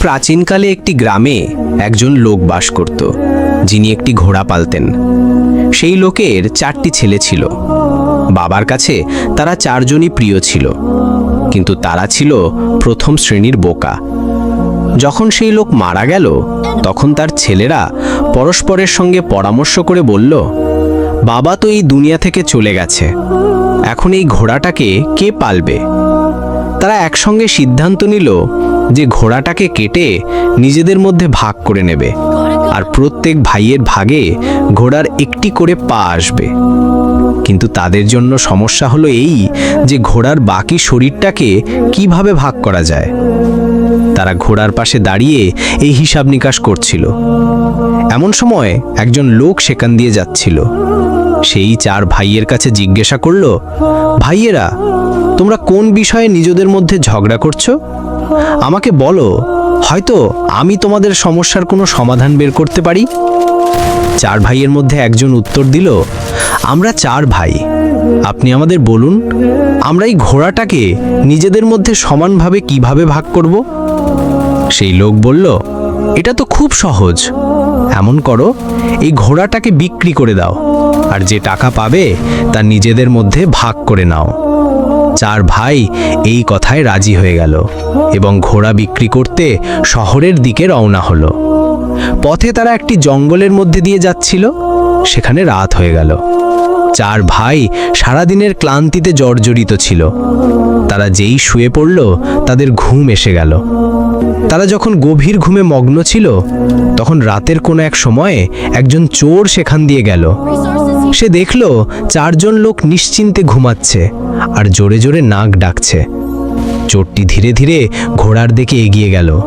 প্রাচীনকালে একটি গ্রামে একজন লোক বাস করত, যিনি একটি ঘোড়া পালতেন। সেই লোকের চারটি ছেলে ছিল। বাবার কাছে তারা চারজনই প্রিয় ছিল, কিন্তু তারা ছিল প্রথম শ্রেণির বোকা। যখন সেই লোক মারা গেল, তখন তার ছেলেরা পরস্পরের সঙ্গে পরামর্শ করে বলল, বাবা তো এই দুনিয়া থেকে চলে গেছে। এখন এই ঘোড়াটাকে কে পালবে? তারা একসঙ্গে সিদ্ধান্ত নিল যে ঘোড়াটাকে কেটে নিজেদের মধ্যে ভাগ করে নেবে। আর প্রত্যেক ভাইয়ের ভাগে ঘোড়ার একটি করে পা আসবে। কিন্তু তাদের জন্য সমস্যা হলো এই যে ঘোড়ার বাকি শরীরটাকে কীভাবে ভাগ করা যায়। তারা ঘোড়ার পাশে দাঁড়িয়ে এই হিসাব নিকাশ করছিল। এমন সময় একজন লোক সেখান দিয়ে যাচ্ছিল। সেই চার ভাইয়ের কাছে জিজ্ঞাসা করল, ভাইয়েরা তোমরা কোন বিষয়ে নিজেদের মধ্যে ঝগড়া করছ? আমাকে বলো, হয়তো আমি তোমাদের সমস্যার কোনো সমাধান বের করতে পারি? চার ভাইয়ের মধ্যে একজন উত্তর দিল, আমরা চার ভাই। আপনি আমাদের বলুন, আমরা এই ঘোড়াটাকে নিজেদের মধ্যে সমানভাবে কীভাবে ভাগ করব? সেই লোক বলল, এটা তো খুব সহজ। এমন করো, এই ঘোড়াটাকে বিক্রি করে দাও, আর যে টাকা পাবে তা নিজেদের মধ্যে ভাগ করে নাও। চার ভাই এই কথায় রাজি হয়ে গেল এবং ঘোড়া বিক্রি করতে শহরের দিকে রওনা হলো। পথে তারা একটি জঙ্গলের মধ্যে দিয়ে যাচ্ছিল, সেখানে রাত হয়ে গেল। চার ভাই সারাদিনের ক্লান্তিতে জর্জরিত ছিল। তারা যেই শুয়ে পড়ল, তাদের ঘুম এসে গেল। তারা যখন গভীর ঘুমে মগ্ন ছিল, তখন রাতের কোনো এক সময়ে একজন চোর সেখান দিয়ে গেল। সে দেখল চারজন লোক নিশ্চিন্তে ঘুমাচ্ছে আর জোরে জোরে নাক ডাকছে। চোরটি ধীরে ধীরে ঘোড়ার দিকে এগিয়ে গেল।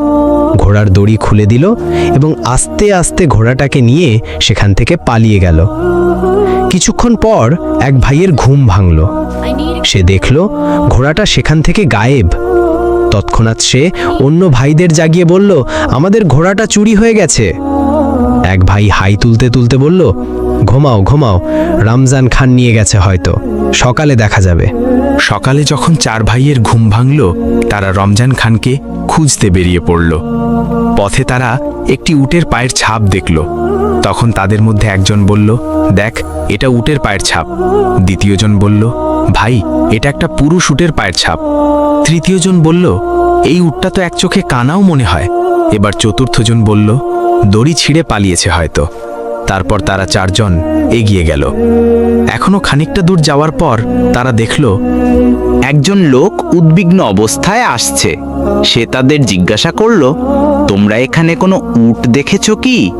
ঘোড়ার দড়ি খুলে দিল এবং আস্তে আস্তে ঘোড়াটাকে নিয়ে সেখান থেকে পালিয়ে গেল। কিছুক্ষণ পর এক ভাইয়ের ঘুম ভাঙল। সে দেখল ঘোড়াটা সেখান থেকে গায়েব। তৎক্ষণাৎ সে অন্য ভাইদের জাগিয়ে বলল, আমাদের ঘোড়াটা চুরি হয়ে গেছে। এক ভাই হাই তুলতে তুলতে বলল ঘুমাও ঘুমাও। রমজান খান নিয়ে গেছে হয়তো। সকালে দেখা যাবে। সকালে যখন চার ভাইয়ের ঘুম ভাঙল, তারা রমজান খানকে খুঁজতে বেরিয়ে পড়ল। পথে তারা একটি উটের পায়ের ছাপ দেখল। তখন তাদের মধ্যে একজন বলল, দেখ, এটা উটের পায়ের ছাপ। দ্বিতীয়জন বলল, ভাই, এটা একটা পুরুষ উটের পায়ের ছাপ। তৃতীয়জন বলল, এই উটটা তো এক চোখে কানাও মনে হয়। এবার চতুর্থজন বলল, দড়ি ছিঁড়ে পালিয়েছে হয়তো। তারপর তারা চারজন এগিয়ে গেল। এখনও খানিকটা দূর যাওয়ার পর তারা দেখল, একজন লোক উদ্বিগ্ন অবস্থায় আসছে। সে তাদের জিজ্ঞাসা করল, তোমরা এখানে কোনো উট দেখেছ কি?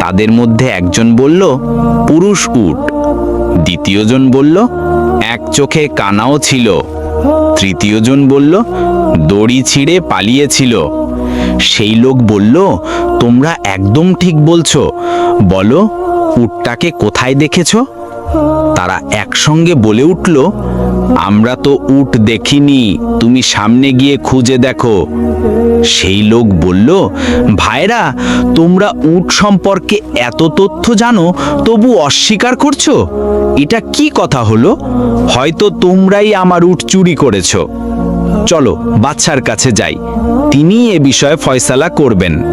তাদের মধ্যে একজন বলল, পুরুষ উট। দ্বিতীয়জন বলল, এক চোখে কানাও ছিল। তৃতীয়জন বলল, দড়ি ছিঁড়ে পালিয়েছিল। সেই লোক বলল, তোমরা একদম ঠিক বলছো। বলো, উটটাকে কোথায় দেখেছ? তারা একসঙ্গে বলে উঠল, আমরা তো উট দেখিনি, তুমি সামনে গিয়ে খুঁজে দেখো। সেই লোক বলল, ভাইরা, তোমরা উট সম্পর্কে এত তথ্য জানো, তবু অস্বীকার করছ? এটা কি কথা হলো? হয়তো তোমরাই আমার উট চুরি করেছ। চলো বাচ্চার কাছে যাই। তিনি এ বিষয়ে ফয়সালা করবেন।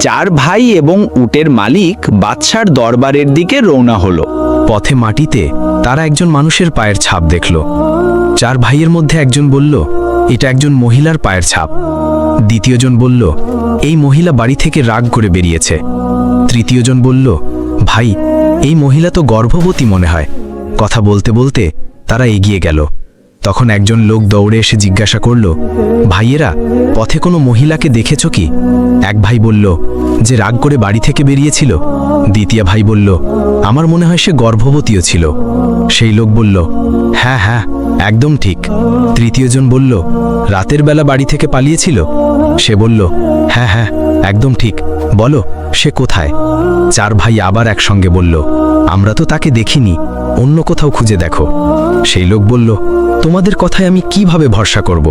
চার ভাই এবং উটের মালিক বাদশার দরবারের দিকে রওনা হলো। পথে মাটিতে তারা একজন মানুষের পায়ের ছাপ দেখল। চার ভাইয়ের মধ্যে একজন বলল, এটা একজন মহিলার পায়ের ছাপ। দ্বিতীয়জন বলল, এই মহিলা বাড়ি থেকে রাগ করে বেরিয়েছে। তৃতীয়জন বলল, ভাই, এই মহিলা তো গর্ভবতী মনে হয়। কথা বলতে বলতে তারা এগিয়ে গেল। তখন একজন লোক দৌড়ে এসে জিজ্ঞাসা করল, ভাইয়েরা, পথে কোনো মহিলাকে দেখেছ কি? এক ভাই বলল, যে রাগ করে বাড়ি থেকে বেরিয়েছিল। দ্বিতীয় ভাই বলল, আমার মনে হয় সে গর্ভবতীও ছিল। সেই লোক বলল হ্যাঁ হ্যাঁ একদম ঠিক। তৃতীয়জন বলল, রাতের বেলা বাড়ি থেকে পালিয়েছিল? সে বলল হ্যাঁ হ্যাঁ একদম ঠিক। বলো, সে কোথায়? চার ভাই আবার একসঙ্গে বলল, আমরা তো তাকে দেখিনি, অন্য কোথাও খুঁজে দেখো। সেই লোক বলল তোমাদের কথায় আমি কীভাবে ভরসা করব?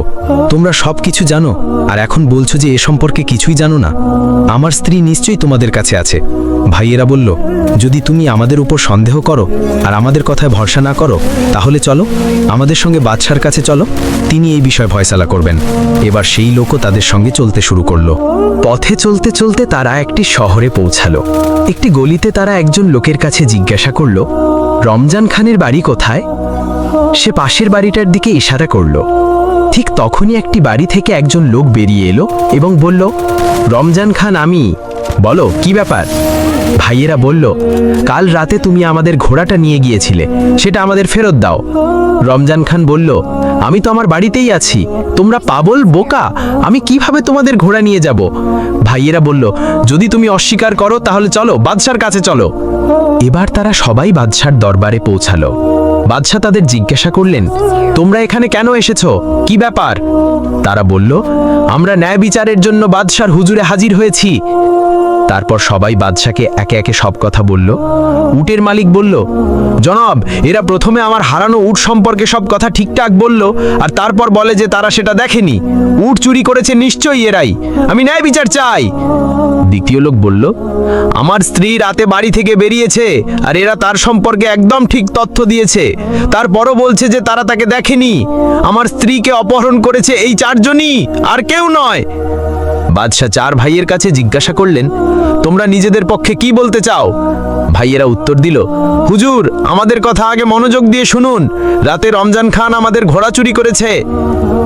তোমরা সব কিছু জানো, আর এখন বলছো যে এ সম্পর্কে কিছুই জানো না। আমার স্ত্রী নিশ্চয়ই তোমাদের কাছে আছে। ভাইয়েরা বলল, যদি তুমি আমাদের উপর সন্দেহ করো, আর আমাদের কথায় ভরসা না করো, তাহলে চলো, আমাদের সঙ্গে বাদশার কাছে চলো। তিনি এই বিষয়ে ফয়সালা করবেন। এবার সেই লোকও তাদের সঙ্গে চলতে শুরু করল। পথে চলতে চলতে তারা একটি শহরে পৌঁছালো। একটি গলিতে তারা একজন লোকের কাছে জিজ্ঞাসা করল, রমজান খানের বাড়ি কোথায়? সে পাশের বাড়িটার দিকে ইশারা করল। ঠিক তখনই একটি বাড়ি থেকে একজন লোক বেরিয়ে এলো এবং বলল, রমজান খান, আমি। বলো, কি ব্যাপার? ভাইয়েরা বলল, কাল রাতে তুমি আমাদের ঘোড়াটা নিয়ে গিয়েছিলে, সেটা আমাদের ফেরত দাও। রমজান খান বলল, আমি তো আমার বাড়িতেই আছি, তোমরা পাবল বোকা, আমি কীভাবে তোমাদের ঘোড়া নিয়ে যাব? ভাইয়েরা বলল, যদি তুমি অস্বীকার করো, তাহলে চলো, বাদশার কাছে চলো। এবার তারা সবাই বাদশার দরবারে পৌঁছালো। বাদশাহ তাদের জিজ্ঞাসা করলেন, তোমরা এখানে কেন এসেছ? কি ব্যাপার? তারা বলল, আমরা ন্যায় বিচারের জন্য বাদশার হুজুরে হাজির হয়েছি। তারপর সবাই বাদশাকে একে একে সব কথা বলল। উটের মালিক বলল, জনাব, এরা প্রথমে আমার হারানো উট সম্পর্কে সব কথা ঠিকঠাক বলল, আর তারপর বলে যে তারা সেটা দেখেনি। উট চুরি করেছে নিশ্চয়ই এরাই। আমি ন্যায় বিচার চাই। দ্বিতীয় লোক বলল, আমার স্ত্রী রাতে বাড়ি থেকে বেরিয়েছে, আর এরা তার সম্পর্কে একদম ঠিক তথ্য দিয়েছে। তারপরও বলছে যে তারা তাকে দেখেনি। আমার স্ত্রীকে অপহরণ করেছে এই চারজনই, আর কেউ নয়। বাদশাহ চার ভাইয়ের কাছে জিজ্ঞাসা করলেন, তোমরা নিজেদের পক্ষে কি বলতে চাও? ভাইয়েরা উত্তর দিল, হুজুর, আমাদের কথা আগে মনোযোগ দিয়ে শুনুন। রাতে রমজান খান আমাদের ঘোড়া চুরি করেছে।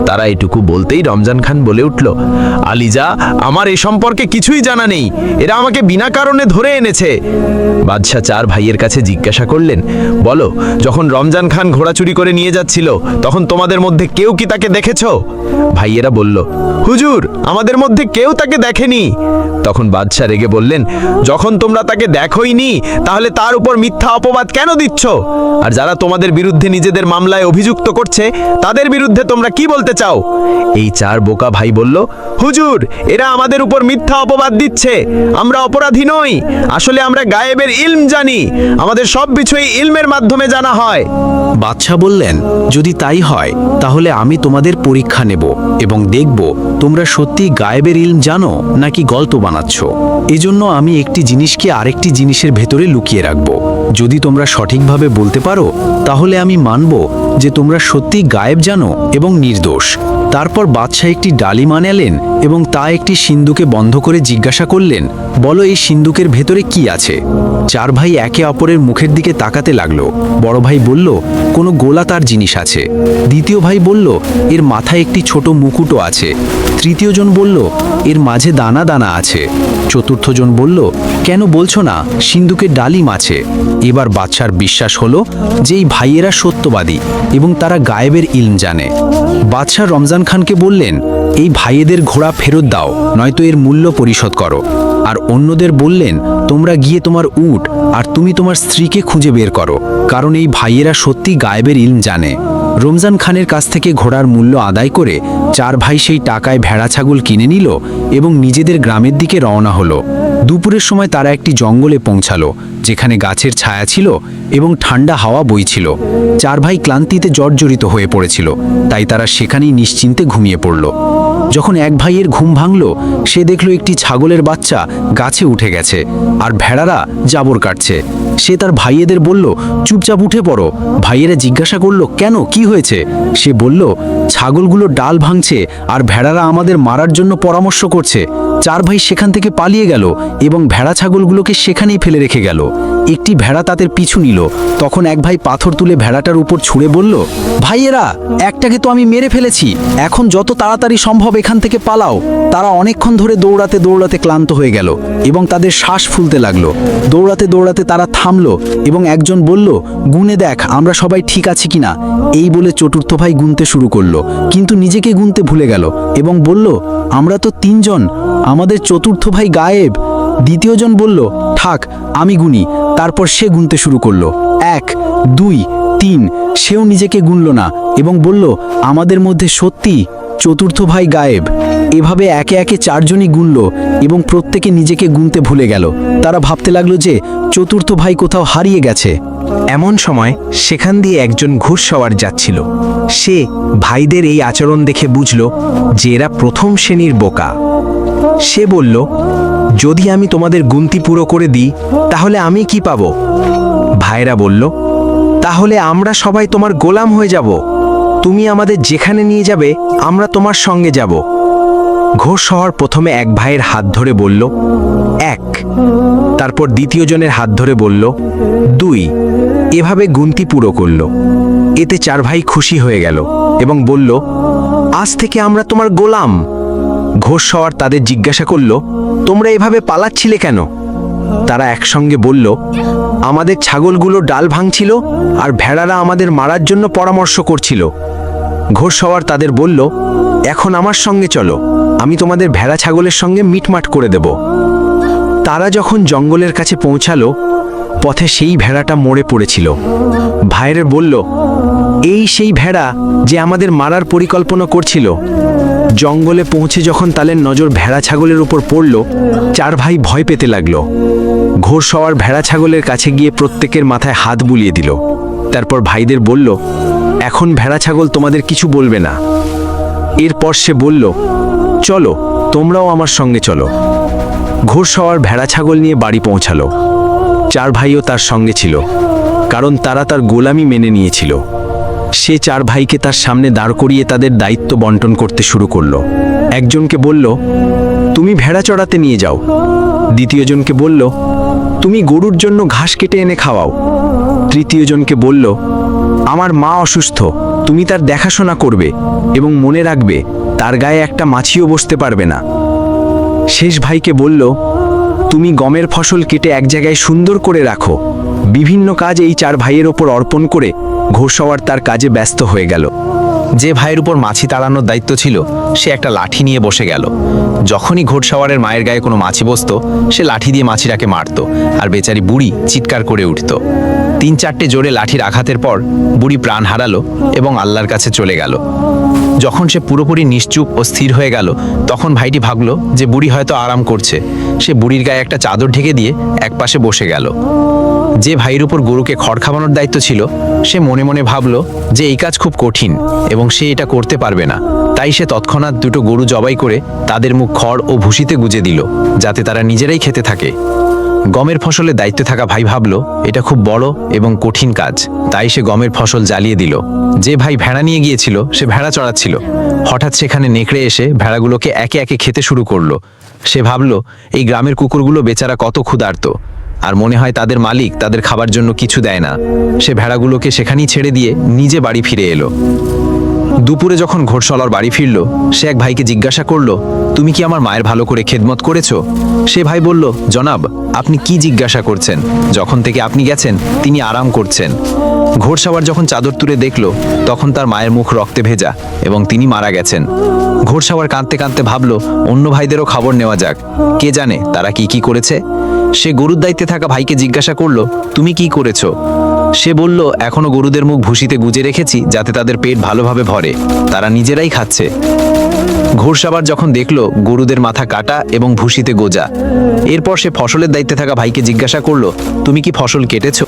তারা এটুকু বলতেই রমজান খান বলে উঠল, আলিজা, আমার এ সম্পর্কে কিছুই জানা নেই। এরা আমাকে বিনা কারণে ধরে এনেছে। বাদশাহ চার ভাইয়ের কাছে জিজ্ঞাসা করলেন, বলো, যখন রমজান খান ঘোড়া চুরি করে নিয়ে যাচ্ছিল, তখন তোমাদের মধ্যে কেউ কি তাকে দেখেছ? ভাইয়েরা বলল, হুজুর, আমাদের মধ্যে কেউ তাকে দেখেনি। তখন বাদশাহ রেগে বললেন, যখন তোমরা তাকে দেখোইনি, তাহলে তার উপর মিথ্যা অপবাদ কেন দিচ্ছ? আর যারা তোমাদের বিরুদ্ধে নিজেদের মামলায় অভিযুক্ত করছে, তাদের বিরুদ্ধে তোমরা কি বলতে চাও? এই চার বোকা ভাই বলল, হুজুর, এরা আমাদের উপর মিথ্যা অপবাদ দিচ্ছে। আমরা অপরাধী নই। আসলে আমরা গায়েবের ইলম জানি। আমাদের সব এই ইলমের মাধ্যমে জানা হয়। বাদশাহ বললেন, যদি তাই হয়, তাহলে আমি তোমাদের পরীক্ষা নেব এবং দেখব তোমরা সত্যি গায়েবের ইলম জানো নাকি গল্প বানাচ্ছ? এজন্য আমি একটি জিনিসকে আরেকটি জিনিসের ভেতরে লুকিয়ে রাখব। যদি তোমরা সঠিকভাবে বলতে পারো, তাহলে আমি মানব যে তোমরা সত্যি গায়েব জানো এবং নির্দোষ। তারপর বাদশাহ একটি ডালিম আনালেন এবং তা একটি সিন্ধুকে বন্ধ করে জিজ্ঞাসা করলেন, বলো, এই সিন্ধুকের ভেতরে কি আছে? চার ভাই একে অপরের মুখের দিকে তাকাতে লাগল। বড় ভাই বলল, কোনো গোলা তার জিনিস আছে। দ্বিতীয় ভাই বলল, এর মাথায় একটি ছোট মুকুটও আছে। তৃতীয় জন বলল, এর মাঝে দানা দানা আছে। চতুর্থ জন বলল কেন বলছো না, সিন্ধুকে ডালিম আছে? এবার বাদশার বিশ্বাস হলো যে এই ভাইয়েরা সত্যবাদী এবং তারা গায়েবের ইলম জানে। বাদশাহ রমজান খানকে বললেন, এই ভাইয়েদের ঘোড়া ফেরত দাও, নয়তো এর মূল্য পরিশোধ করো। আর অন্যদের বললেন, তোমরা গিয়ে তোমার উট আর তুমি তোমার স্ত্রীকে খুঁজে বের করো, কারণ এই ভাইয়েরা সত্যি গায়েবের ইলম জানে। রমজান খানের কাছ থেকে ঘোড়ার মূল্য আদায় করে চার ভাই সেই টাকায় ভেড়া ছাগল কিনে নিল এবং নিজেদের গ্রামের দিকে রওনা হলো। দুপুরের সময় তারা একটি জঙ্গলে পৌঁছালো, যেখানে গাছের ছায়া ছিল এবং ঠান্ডা হাওয়া বইছিল। চার ভাই ক্লান্তিতে জর্জরিত হয়ে পড়েছিল, তাই তারা সেখানেই নিশ্চিন্তে ঘুমিয়ে পড়ল। যখন এক ভাইয়ের ঘুম ভাঙল, সে দেখল একটি ছাগলের বাচ্চা গাছে উঠে গেছে আর ভেড়ারা জাবর কাটছে। সে তার ভাইয়েদের বলল, চুপচাপ উঠে পড়ো। ভাইয়েরা জিজ্ঞাসা করল, কেন? কি হয়েছে? সে বলল, ছাগলগুলো ডাল ভাঙছে আর ভেড়ারা আমাদের মারার জন্য পরামর্শ করছে। চার ভাই সেখান থেকে পালিয়ে গেল এবং ভেড়া ছাগলগুলোকে সেখানেই ফেলে রেখে গেল। একটি ভেড়া তাদের পিছু নিল। তখন এক ভাই পাথর তুলে ভেড়াটার উপর ছুঁড়ে বলল ভাইয়েরা একটাকে তো আমি মেরে ফেলেছি। এখন যত তাড়াতাড়ি সম্ভব এখান থেকে পালাও। তারা অনেকক্ষণ ধরে দৌড়াতে দৌড়াতে ক্লান্ত হয়ে গেল এবং তাদের শ্বাস ফুলতে লাগল। দৌড়াতে দৌড়াতে তারা থামলো এবং একজন বলল, গুনে দেখ, আমরা সবাই ঠিক আছি কিনা? এই বলে চতুর্থ ভাই গুনতে শুরু করল, কিন্তু নিজেকে গুনতে ভুলে গেল এবং বলল আমরা তো তিনজন। আমাদের চতুর্থ ভাই গায়েব। দ্বিতীয়জন বলল, থাক, আমি গুনি। তারপর সে গুনতে শুরু করল। এক, দুই, তিন, সেও নিজেকে গুনল না এবং বলল, আমাদের মধ্যে সত্যি চতুর্থ ভাই গায়েব। এভাবে একে একে চারজনই গুনল এবং প্রত্যেকে নিজেকে গুনতে ভুলে গেল। তারা ভাবতে লাগল যে, চতুর্থ ভাই কোথাও হারিয়ে গেছে। এমন সময় সেখান দিয়ে একজন ঘুষ সওয়ার যাচ্ছিল। সে ভাইদের এই আচরণ দেখে বুঝল যে এরা প্রথম শ্রেণির বোকা। সে বলল, যদি আমি তোমাদের গুনতি পুরো করে দিই, তাহলে আমি কি পাবো? ভাইরা বলল, তাহলে আমরা সবাই তোমার গোলাম হয়ে যাব। তুমি আমাদের যেখানে নিয়ে যাবে, আমরা তোমার সঙ্গে যাব। ঘোষ শহর প্রথমে এক ভাইয়ের হাত ধরে বলল, এক। তারপর দ্বিতীয় জনের হাত ধরে বলল, দুই। এভাবে গুনতি পুরো করল। এতে চার ভাই খুশি হয়ে গেল এবং বলল, আজ থেকে আমরা তোমার গোলাম। ঘোষ সওয়ার তাদের জিজ্ঞাসা করল, তোমরা এভাবে পালাচ্ছিলে কেন? তারা একসঙ্গে বলল, আমাদের ছাগলগুলো ডাল ভাঙছিল আর ভেড়ারা আমাদের মারার জন্য পরামর্শ করছিল। ঘোষ সওয়ার তাদের বলল, এখন আমার সঙ্গে চলো, আমি তোমাদের ভেড়া ছাগলের সঙ্গে মিটমাট করে দেব। তারা যখন জঙ্গলের কাছে পৌঁছালো, পথে সেই ভেড়াটা মরে পড়েছিল। ভাইরে বলল, এই সেই ভেড়া যে আমাদের মারার পরিকল্পনা করছিল। জঙ্গলে পৌঁছে যখন তাদের নজর ভেড়া ছাগলের উপর পড়ল, চার ভাই ভয় পেতে লাগল। ঘোর সওয়ার ভেড়া ছাগলের কাছে গিয়ে প্রত্যেকের মাথায় হাত বুলিয়ে দিল। তারপর ভাইদের বলল এখন ভেড়া ছাগল তোমাদের কিছু বলবে না। এরপর সে বলল, চলো, তোমরাও আমার সঙ্গে চলো। ঘোষ হওয়ার ভেড়া ছাগল নিয়ে বাড়ি পৌঁছালো। চার ভাইও তার সঙ্গে ছিল, কারণ তারা তার গোলামি মেনে নিয়েছিল। সে চার ভাইকে তার সামনে দাঁড় করিয়ে তাদের দায়িত্ব বন্টন করতে শুরু করল। একজনকে বলল, তুমি ভেড়া চড়াতে নিয়ে যাও। দ্বিতীয়জনকে বলল, তুমি গরুর জন্য ঘাস কেটে এনে খাওয়াও। তৃতীয়জনকে বলল আমার মা অসুস্থ, তুমি তার দেখাশোনা করবে এবং মনে রাখবে তার গায়ে একটা মাছিও বসতে পারবে না। শেষ ভাইকে বলল, তুমি গমের ফসল কেটে এক জায়গায় সুন্দর করে রাখো। বিভিন্ন কাজ এই চার ভাইয়ের ওপর অর্পণ করে ঘোষওয়ার তার কাজে ব্যস্ত হয়ে গেল। যে ভাইয়ের উপর মাছি তাড়ানোর দায়িত্ব ছিল, সে একটা লাঠি নিয়ে বসে গেল। যখনই ঘোড়সাওয়ারের মায়ের গায়ে কোনো মাছি বসত, সে লাঠি দিয়ে মাছিটাকে মারত আর বেচারি বুড়ি চিৎকার করে উঠত। তিন চারটে জোরে লাঠির আঘাতের পর বুড়ি প্রাণ হারালো এবং আল্লাহর কাছে চলে গেল। যখন সে পুরোপুরি নিশ্চুপ ও স্থির হয়ে গেল, তখন ভাইটি ভাবল যে বুড়ি হয়তো আরাম করছে। সে বুড়ির গায়ে একটা চাদর ঢেকে দিয়ে একপাশে বসে গেল। যে ভাইয়ের উপর গরুকে খড় খাওয়ানোর দায়িত্ব ছিল, সে মনে মনে ভাবল যে এই কাজ খুব কঠিন এবং সে এটা করতে পারবে না। তাই সে তৎক্ষণাৎ দুটো গরু জবাই করে তাদের মুখ খড় ও ভুসিতে গুজে দিল, যাতে তারা নিজেরাই খেতে থাকে। গমের ফসলের দায়িত্বে থাকা ভাই ভাবল, এটা খুব বড় এবং কঠিন কাজ। তাই সে গমের ফসল জ্বালিয়ে দিল। যে ভাই ভেড়া নিয়ে গিয়েছিল, সে ভেড়া চড়াচ্ছিল। হঠাৎ সেখানে নেকড়ে এসে ভেড়াগুলোকে একে একে খেতে শুরু করল। সে ভাবল, এই গ্রামের কুকুরগুলো বেচারা কত ক্ষুধার্ত। আর মনে হয় তাদের মালিক তাদের খাবার জন্য কিছু দেয় না। সে ভেড়াগুলোকে সেখানেই ছেড়ে দিয়ে নিজে বাড়ি ফিরে এলো। দুপুরে যখন ঘোড়সলার বাড়ি ফিরল, সে এক ভাইকে জিজ্ঞাসা করল, তুমি কি আমার মায়ের ভালো করে খেদমত করেছ? সে ভাই বলল, জনাব, আপনি কি জিজ্ঞাসা করছেন? যখন থেকে আপনি গেছেন, তিনি আরাম করছেন। ঘোড়সাওয়ার যখন চাদর তুলে দেখল, তখন তার মায়ের মুখ রক্তে ভেজা এবং তিনি মারা গেছেন। ঘোড়সাওয়ার কাঁদতে কাঁদতে ভাবল, অন্য ভাইদেরও খবর নেওয়া যাক। কে জানে তারা কি কি করেছে? সে গরুর দায়িত্বে থাকা ভাইকে জিজ্ঞাসা করল, তুমি কি করেছ? সে বলল, এখনও গরুদের মুখ ভুসিতে গুজে রেখেছি, যাতে তাদের পেট ভালোভাবে ভরে। তারা নিজেরাই খাচ্ছে। ঘোরসাবার যখন দেখল, গরুদের মাথা কাটা এবং ভুসিতে গোজা। এরপর সে ফসলের দায়িত্বে থাকা ভাইকে জিজ্ঞাসা করল, তুমি কি ফসল কেটেছো?